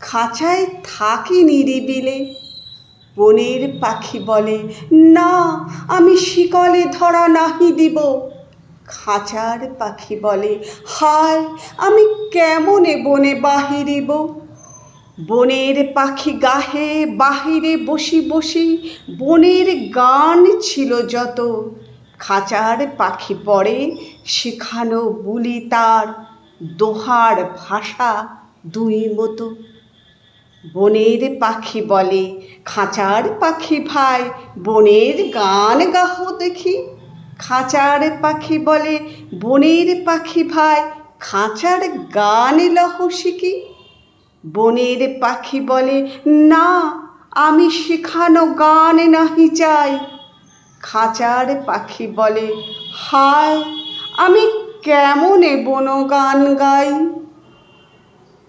খাঁচায় থাকি নিরিবিলে বনের পাখি বলে, না, আমি শিকলে ধরা নাহি দিব। খাঁচার পাখি বলে, হায়, আমি কেমনে বনে বাহিরিব? বনের পাখি গাহে বাহিরে বসি বসি বনের গান ছিল যত। খাঁচার পাখি পড়ে, শেখানো বুলি তার দোহার ভাষা দুই মতো। বনের পাখি বলে, খাঁচার পাখি ভাই, বনের গান গাহ দেখি। খাঁচার পাখি বলে, বনের পাখি ভাই, খাঁচার গান লহ শিখি। বনের পাখি বলে, না, আমি শেখানো গান নাহি চাই। খাঁচার পাখি বলে, হায়, আমি কেমনে বন গান গাই?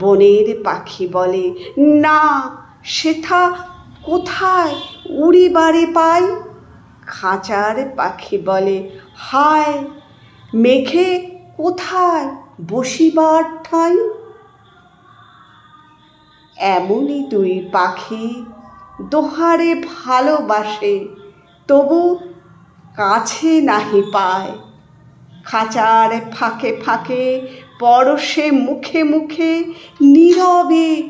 বনের পাখি বলে, না, সেথা কোথায় উড়িবারে পাই? খাঁচার পাখি বলে, হায়, মেঘে কোথায় বসিবার ঠাঁই? এমনই দুই পাখি দোহারে ভালোবাসে, তবু কাছে নাহি পায়। খাঁচার ফাঁকে ফাঁকে, পরশে মুখে মুখে, নীরবে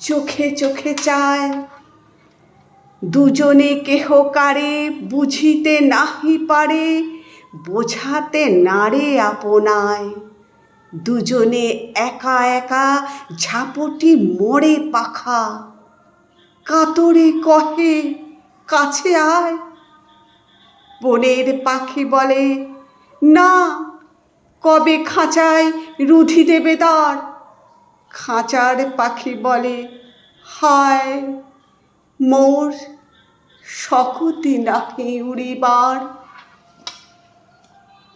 চোখে চোখে চায়। দুজনে কেহ কারে বুঝিতে নাহি পারে, বোঝাতে নারে আপনায়। দুজনে একা একা ঝাপটি মরে পাখা। কাতরে কহে, কাছে আয়। বনের পাখি বলে না কবে খাঁচায় রুধি দেবে তার? খাঁচার পাখি বলে হায় মোর শকতি নাহি উড়িবার।